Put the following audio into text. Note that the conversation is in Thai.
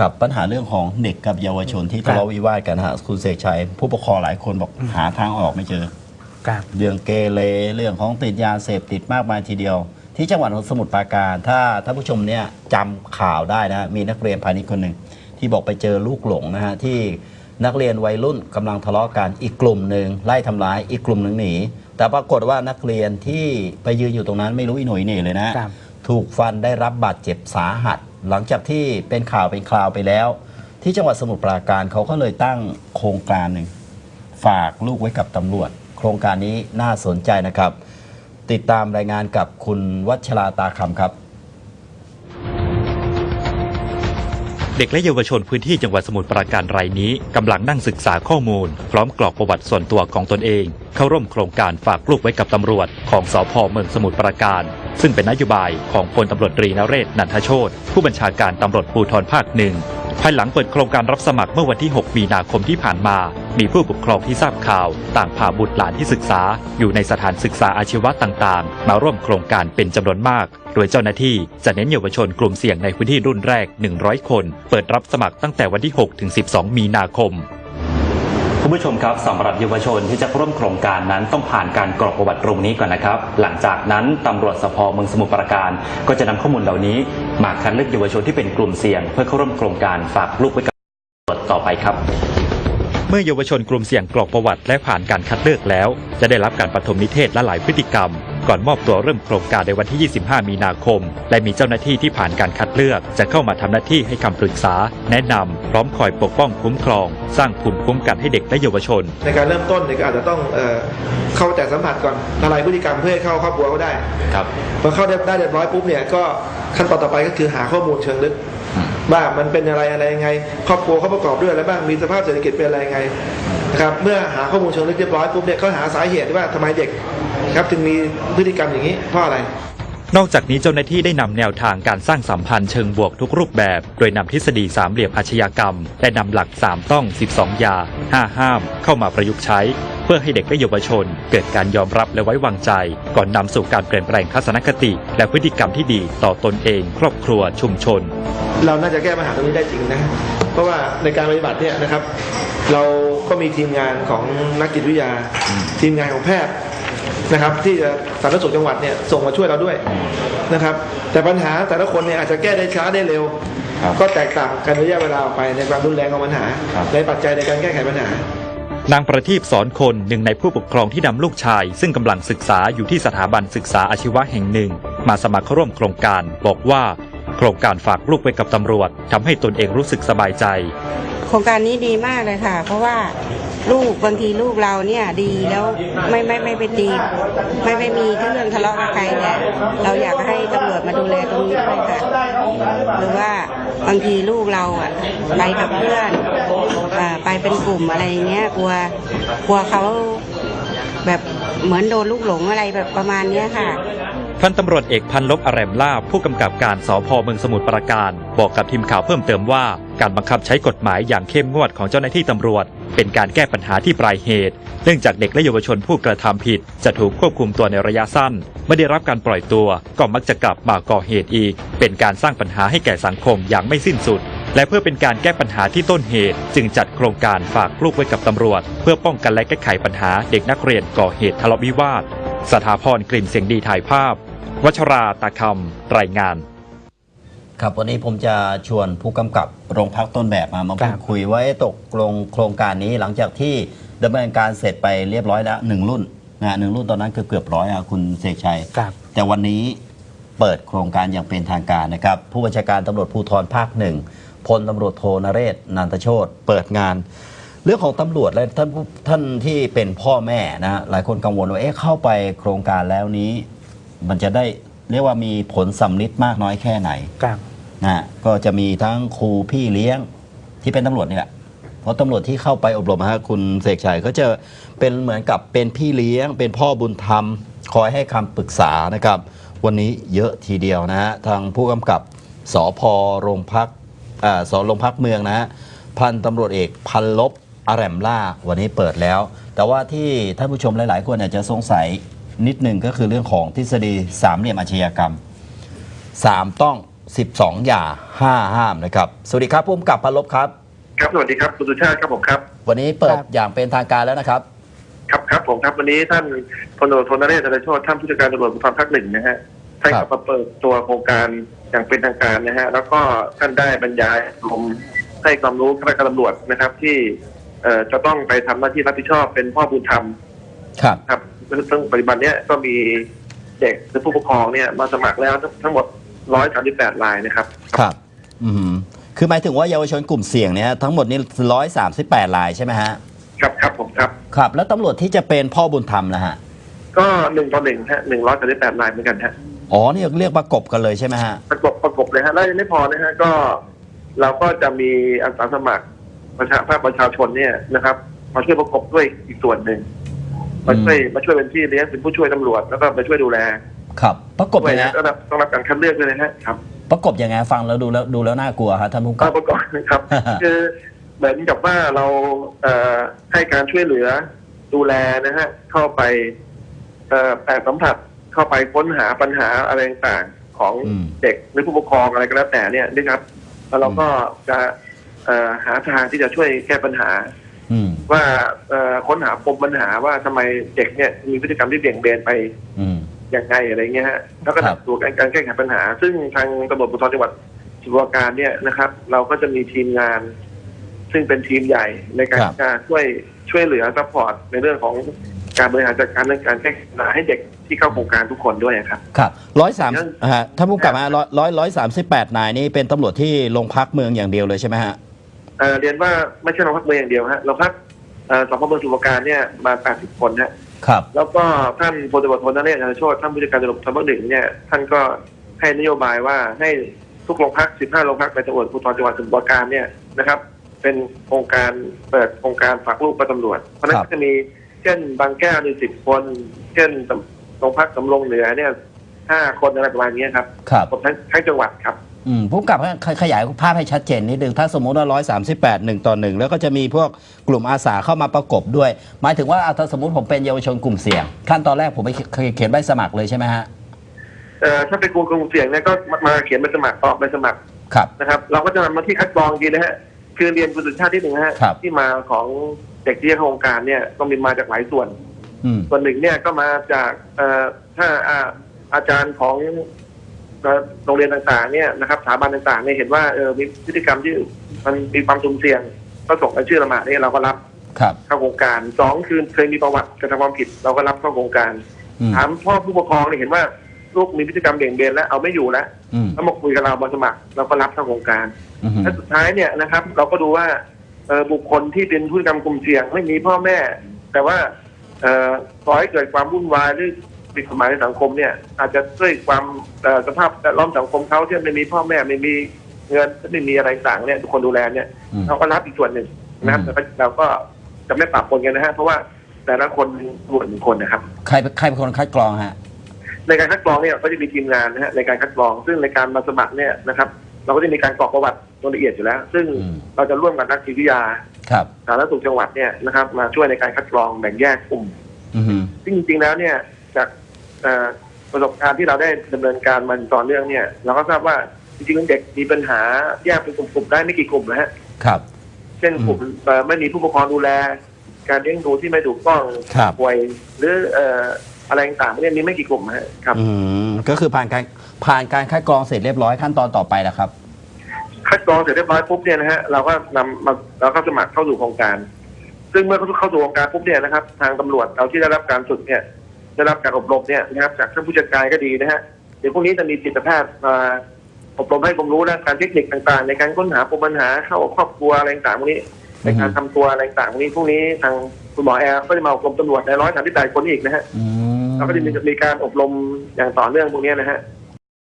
กับปัญหาเรื่องของเด็กกับเยาวชนที่ทะเลาะวิวาทกันฮะคุณเสกชัย ผู้ปกครองหลายคนบอกหาทางออกไม่เจอ ครับเรื่องเกเรเรื่องของติดยาเสพติดมากมายทีเดียว ที่จังหวัดสมุทรปราการ ถ้าท่านผู้ชมเนี่ยจำข่าวได้นะมีนักเรียนพาณิชย์คนหนึ่งที่บอกไปเจอลูกหลงนะฮะที่นักเรียนวัยรุ่นกำลังทะเลาะกันอีกกลุ่มหนึ่งไล่ทำร้ายอีกกลุ่มหนึ่งหนีแต่ปรากฏว่านักเรียนที่ไปยืนอยู่ตรงนั้นไม่รู้อีหน่วยเหน่เลยนะครับถูกฟันได้รับบาดเจ็บสาหัส หลังจากที่เป็นข่าวเป็นคราวไปแล้ว ที่จังหวัดสมุทรปราการเขาก็เลยตั้งโครงการหนึ่งฝากลูกไว้กับตำรวจ โครงการนี้น่าสนใจนะครับ ติดตามรายงานกับคุณวัชราตาคำครับเด็กและเยาวชนพื้นที่จังหวัดสมุทรปราการรายนี้กำลังนั่งศึกษาข้อมูล พร้อมกรอกประวัติส่วนตัวของตนเอง เข้าร่วมโครงการฝากลูกไว้กับตำรวจ ของสพเมืองสมุทรปราการ ซึ่งเป็นนโยบายของพลตำรวจตรีนเรศนันทโชตผู้บัญชาการตำรวจภูธรภาคหนึ่งภายหลังเปิดโครงการรับสมัครเมื่อวันที่ 6 มีนาคมที่ผ่านมา มีผู้ปกครองที่ทราบข่าว ต่างพาบุตรหลานที่ศึกษา อยู่ในสถานศึกษาอาชีวะต่างๆ มาร่วมโครงการเป็นจำนวนมาก โดยเจ้าหน้าที่จะเน้นเยาวชนกลุ่มเสี่ยงในพื้นที่รุ่นแรก 100 คน เปิดรับสมัครตั้งแต่วันที่ 6 ถึง 12 มีนาคม คุณผู้ชมครับสำหรับเยาวชนที่จะร่วมโครงการนั้นต้องผ่านการกรอกประวัติตรงนี้ก่อนนะครับ หลังจากนั้นตำรวจสพเมืองสมุทรปราการ ก็จะนำข้อมูลเหล่านี้ มาคัดเลือกเยาวชนที่เป็นกลุ่มเสี่ยง เพื่อเข้าร่วมโครงการฝากลูกไว้กับตำรวจต่อไปครับ เมื่อเยาวชนกลุ่มเสี่ยงกรอกประวัติและผ่านการคัดเลือกแล้ว จะได้รับการปฐมนิเทศและหลายพฤติกรรม ก่อนมอบตัวเริ่มโครงการในวันที่ 25 มีนาคม และมีเจ้าหน้าที่ที่ผ่านการคัดเลือก จะเข้ามาทำหน้าที่ให้คำปรึกษา แนะนำพร้อมคอยปกป้องคุ้มครอง สร้างภูมิคุ้มกันให้เด็กและเยาวชน ในการเริ่มต้นเนี่ยก็อาจจะต้องเอ่อเข้าแต่สัมผัสก่อนละลายพฤติกรรมเพื่อให้เข้าครอบครัวเขาได้ครับพอเข้าได้ได้เรียบร้อยปุ๊บเนี่ยก็ขั้นตอนต่อไปก็คือหาข้อมูลเชิงลึกว่ามันเป็นอะไรอะไรยังไง ครอบครัวเขาประกอบด้วยอะไรบ้างมีสภาพเศรษฐกิจเป็นอะไรยังไงนะครับเมื่อหาข้อมูลเชิงลึกเรียบร้อยปุ๊บเนี่ยก็หาสาเหตุว่าทำไมเด็ก ครับถึงมีพฤติกรรมอย่างนี้เพราะอะไร นอกจากนี้เจ้าหน้าที่ได้นำแนวทางการสร้างสัมพันธ์เชิงบวกทุกรูปแบบ โดยนำทฤษฎีสามเหลี่ยมอาชญากรรม และนำหลัก 3 ต้อง 12 ยา 5 ห้าม เข้ามาประยุกต์ใช้ เพื่อให้เด็กและเยาวชน เกิดการยอมรับและไว้วางใจ ก่อนนำสู่การเปลี่ยนแปลงทัศนคติ และพฤติกรรมที่ดีต่อตนเอง ครอบครัวชุมชน เราน่าจะแก้ปัญหาตรงนี้ได้จริงนะ เพราะว่าในการปฏิบัติเนี่ยนะครับ เราก็มีทีมงานของนักจิตวิทยา ทีมงานของแพทย์ นะครับ ที่จะสาธารณสุขจังหวัดเนี่ยส่งมาช่วยเราด้วยนะครับ แต่ปัญหาแต่ละคนเนี่ยอาจจะแก้ได้ช้าได้เร็วครับก็แตกต่างกันระยะเวลาออกไปในความรุนแรงของปัญหาครับในปัจจัยในการแก้ไขปัญหานางประทีปสอนคนหนึ่งในผู้ปกครองที่นำลูกชาย ซึ่งกำลังศึกษาอยู่ที่สถาบันศึกษาอาชีวะแห่งหนึ่ง มาสมัครเข้าร่วมโครงการ บอกว่า โครงการฝากลูกไว้กับตำรวจทำให้ตนเองรู้สึกสบายใจ โครงการนี้ดีมากเลยค่ะ เพราะว่าลูกบางทีลูกเราเนี่ยดีแล้วไม่ไม่ไม่ไปตีไม่ไม่มีเรื่องทะเลาะกับใครเนี่ยเราอยากให้ตำรวจมาดูแลตรงนี้ด้วยค่ะหรือว่าบางทีลูกเราอะไปกับเพื่อนอ่าไปเป็นกลุ่มอะไรเงี้ยกลัวกลัวเขาแบบเหมือนโดนลูกหลงอะไรแบบประมาณเนี้ยค่ะ พันตำรวจเอกพันลบอแรมล่าผู้กำกับการสพเมืองสมุทรปราการ บอกกับทีมข่าวเพิ่มเติมว่า การบังคับใช้กฎหมายอย่างเข้มงวดของเจ้าหน้าที่ตำรวจ เป็นการแก้ปัญหาที่ปลายเหตุ เนื่องจากเด็กและเยาวชนผู้กระทำผิด จะถูกควบคุมตัวในระยะสั้น ไม่ได้รับการปล่อยตัว ก็มักจะกลับมาก่อเหตุอีก เป็นการสร้างปัญหาให้แก่สังคมอย่างไม่สิ้นสุดและเพื่อเป็นการแก้ปัญหาที่ต้นเหตุ จึงจัดโครงการฝากลูกไว้กับตำรวจ เพื่อป้องกันและแก้ไขปัญหาเด็กนักเรียนก่อเหตุทะเลาะวิวาท สถาพรกลิ่นเสียงดีถ่ายภาพ วัชราตาคำรายงาน ครับวันนี้ผมจะชวนผู้กำกับโรงพักต้นแบบมามาครัพูบดคุยว่าเอ๊ะตกลงโครงการนี้หลังจากที่ดำเนินการเสร็จไปเรียบร้อยแล้วหนึ่งรุ่นนะหนึ่งรุ่นตอนนั้นคือเกือบร้อยอะคุณเสกชัยครับแต่วันนี้เปิดโครงการอย่างเป็นทางการนะครับ ผู้บัญชาการตำรวจภูธรภาคหนึ่งพลตำรวจโทนเรศนันทโชตเปิดงาน เรื่องของตำรวจและท่านผู้ท่านที่เป็นพ่อแม่นะฮะหลายคนกังวลว่าเอ๊ะเข้าไปโครงการแล้วนี้ มันจะได้เรียกว่ามีผลสำลิดมากน้อยแค่ไหนครับ นะฮะก็จะมีทั้งครูพี่เลี้ยงที่เป็นตำรวจนี่แหละ เพราะตำรวจที่เข้าไปอบรมฮะคุณเสกชัยก็จะเป็นเหมือนกับเป็นพี่เลี้ยง เป็นพ่อบุญธรรม คอยให้คำปรึกษานะครับ วันนี้เยอะทีเดียวนะฮะทางผู้กำกับสพโรงพักอ่าสโรงพักเมืองนะฮะพันตำรวจเอกพันลบอาแรมล่าวันนี้เปิดแล้ว แต่ว่าที่ท่านผู้ชมหลาย ๆ คนอาจจะสงสัย นิดหนึ่งก็คือเรื่องของทฤษฎีสามเหลี่ยมอาชญากรรมสามต้อง 12 อย่า5ห้ามนะครับ สวัสดีครับผู้กำกับพันลบครับ ครับสวัสดีครับคุณสุชาติครับผมครับ วันนี้เปิดครับอย่างเป็นทางการแล้วนะครับ ครับครับผมครับวันนี้ท่านพลตำรวจโทนเรศธนโชติท่านผู้จัดการตำรวจภูธรภาคหนึ่งนะฮะท่านครัก็บมาเปิดตัวโครงการอย่างเป็นทางการนะฮะแล้วก็ท่านได้บรรยายลมให้ความรู้ข้าราชการตำรวจนะครับที่เอ่อจะต้องไปทำหน้าที่รับผิดชอบเป็นพ่อบุญธรรมครับครับ ซึ่งปัจจุบันเนี้ยก็มีเด็กหรือผู้ปกครองเนี่ยมาสมัครแล้วทั้งหมด 138รายนะครับ ครับ อืมคือหมายถึงว่าเยาวชนกลุ่มเสี่ยงเนี่ยทั้งหมดนี่138รายใช่ไหมฮะ ครับครับผมครับ ครับ แล้วตำรวจที่จะเป็นพ่อบุญธรรมนะฮะ ก็หนึ่งต่อหนึ่งฮะหนึ่งร้อยสามสิบแปดรายเหมือนกันฮะอ๋อนี่เรียกประกบกันเลยใช่ไหมฮะ ประกบประกบเลยฮะแล้วยังไม่พอนะฮะก็เราก็จะมีอาสาสมัครประชาภาคประชาชนเนี่ยนะครับ มาช่วยประกบด้วยอีกส่วนหนึ่ง มาช่วยมาช่วยเป็นพี่เลี้ยงเป็นผู้ช่วยตำรวจแล้วก็มาช่วยดูแลครับ ประกบด้วยยังไงนะต้องรับต้องรับการคัดเลือกด้วยนะฮะครับประกบยังไงฟังแล้วดูแล้วดูแล้วน่ากลัวฮะท่านผู้กำก็กับประกอบนะครับ คือเหมือนกับว่าเราเอ่อให้การช่วยเหลือดูแลนะฮะเข้าไปเอ่อแปสัมผัสเข้าไปค้นหาปัญหาอะไรต่างๆของอืม เด็กหรือผู้ปกครองอะไรก็แล้วแต่เนี่ยนะครับแล้วเราก็จะเอ่อหาทางที่จะช่วยแก้ปัญหาอืม ว่าเอ่อค้นหาปมปัญหาว่าทำไมเด็กเนี่ยมีพฤติกรรมที่เบี่ยงเบนไปอืมอย่างไงอะไรเงี้ยฮะแล้วก็ครับนำสู่การการแก้ไขปัญหา ซึ่งทางตำรวจภูธรจังหวัดสมุทรปราการเนี่ยนะครับ เราก็จะมีทีมงาน ซึ่งเป็นทีมใหญ่ในการที่จะช่วยช่วยเหลือซัพพอร์ตในเรื่องของการบริหารจัดการเรื่องการแก้ไขปัญหาให้เด็กที่เข้าโครงการทุกคนด้วยครับครับร้อยสามยังฮะท่านผู้กำกับฮะร้อยร้อยร้อยสามสิบแปดนายนี่เป็นตำรวจที่โรงพักเมืองอย่างเดียวเลยใช่ไหมฮะ เอ่อเรียนว่าไม่ใช่โรงพักเมืองอย่างเดียวฮะโรงพักเอ่อสพเมืองสมุทรปราการเนี่ยมา 80 คนฮะครับ แล้วก็ท่านพลตำรวจโทนเรศธนโชติท่านผู้จัดการตำรวจภูธรภาคหนึ่งเนี่ยท่านก็ให้นโยบายว่าให้ทุกโรงพัก 15 โรงพักในจังหวัดภูธรจังหวัดสมุทรปราการเนี่ยนะครับ เป็นโครงการเปิดโครงการฝากลูกกับตำรวจ เพราะฉะนั้นครับก็จะมีเช่นบางแก้วนี่สิบคน เช่นโรงพักสำโรงเหนือเนี่ยห้าคนอะไรประมาณนี้ครับครับผมทั้งทั้งจังหวัดครับ อืมผู้กำกับฮะขขยายภาพให้ชัดเจนนิดนึงถ้าสมมุติว่าร้อยสามสิบแปดหนึ่งต่อหนึ่งแล้วก็จะมีพวกกลุ่มอาสาเข้ามาประกบด้วย หมายถึงว่าอะถ้าสมมติผมเป็นเยาวชนกลุ่มเสี่ยง ขั้นตอนแรกผมไปเขียนเขียนใบสมัครเลยใช่ไหมฮะเอ่อถ้าเป็นกลุ่มกลุ่มเสี่ยงเนี่ยก็มามาเขียนใบสมัครออกใบสมัครครับนะครับ เราก็จะนำมาที่คัดกรองดีนะฮะคือเรียนคุณสุชาติที่หนึ่งนะฮะครับ ที่มาของเด็กที่เข้าโครงการเนี่ยต้องมีมาจากหลายส่วน อืม ส่วนหนึ่งเนี่ยก็มาจากเอ่อถ้าอาอาจารย์ของเอ่อ โรงเรียนต่างๆเนี่ยนะครับสถาบันต่างๆเนี่ยเห็นว่าเออมีพฤติกรรมที่มันมีความสุ่มเสี่ยงก็ส่งรายชื่อละหมาดเนี่ยเราก็รับครับเข้าโครงการสองคือเคยมีประวัติกระทำความผิด เราก็รับเข้าโครงการอืมถามพ่อผู้ปกครองเนี่ยเห็นว่าลูกมีพฤติกรรมเบี่ยงเบนแล้วเอาไม่อยู่แล้วอืมแล้วมาคุยกับเรามาสมัครเราก็รับเข้าโครงการอืมและสุดท้ายเนี่ยนะครับ เราก็ดูว่าเอ่อบุคคลที่เป็นพฤติกรรมกลุ่มเสี่ยงไม่มีพ่อแม่ แต่ว่าเอ่อก่อให้เกิดความวุ่นวายหรือ ผิดกฎหมายในสังคมเนี่ย อาจจะด้วยความเอ่อสภาพแวดล้อมสังคมเขาที่ไม่มีพ่อแม่ไม่มีเงินไม่มีอะไรต่างเนี่ยทุกคนดูแลเนี่ยอืมเราก็รับอีกส่วนหนึ่งนะครับแต่เราก็จะไม่ปรับปนกันนะฮะเพราะว่าแต่ละคนส่วนหนึ่งคนนะครับใครใครเป็นคนคัดกรองฮะในการคัดกรองเนี่ยก็จะมีทีมงานนะฮะในการคัดกรอง ซึ่งในการมาสมัครเนี่ยนะครับ เราก็จะมีการกรอกประวัติโดยละเอียดอยู่แล้ว ซึ่งอืมเราจะร่วมกับนักจิตวิทยาครับสาธารณสุขจังหวัดเนี่ยนะครับ มาช่วยในการคัดกรองแบ่งแยกกลุ่มอืมซึ่งจริงๆแล้วเนี่ยจากเอ่อ ประสบการณ์ที่เราได้ดำเนินการมันต่อเนื่องเนี่ย เราก็ทราบว่าจริงๆเด็กมีปัญหาแยกเป็นกลุ่มๆได้ไม่กี่กลุ่มนะฮะครับ เช่นกลุ่มเอ่อไม่มีผู้ปกครองดูแล การเลี้ยงดูที่ไม่ถูกต้องครับป่วยหรือเอ่ออะไรต่างๆเนี่ยมีไม่กี่กลุ่มนะฮะครับอืมก็คือผ่านการผ่านการคัดกรองเสร็จเรียบร้อยขั้นตอนต่อไปแล้วครับ คัดกรองเสร็จเรียบร้อยปุ๊บเนี่ยนะฮะเราก็นำมาเราก็สมัครเข้าสู่โครงการ ซึ่งเมื่อเข้าสู่โครงการปุ๊บเนี่ยนะครับ ทางตำรวจเราที่ได้รับการฝึกเนี่ย ได้รับการอบรมเนี่ยนะครับจากท่านผู้จัดการก็ดีนะฮะเดี๋ยวพรุ่งนี้จะมีจิตแพทย์มาอบรมให้ความรู้และการเทคนิคต่างๆ ในการค้นหาปมปัญหาเข้าครอบครัวอะไรต่างๆพวกนี้ในการทำตัวอะไรต่างๆพวกนี้พรุ่งนี้ทางคุณหมอแอร์ก็จะมาอบรมตำรวจในร้อยสามสิบแปดคนอีกนะฮะอืมเราก็จะมีมีการอบรมอย่างต่อเนื่องพวกนี้นะฮะ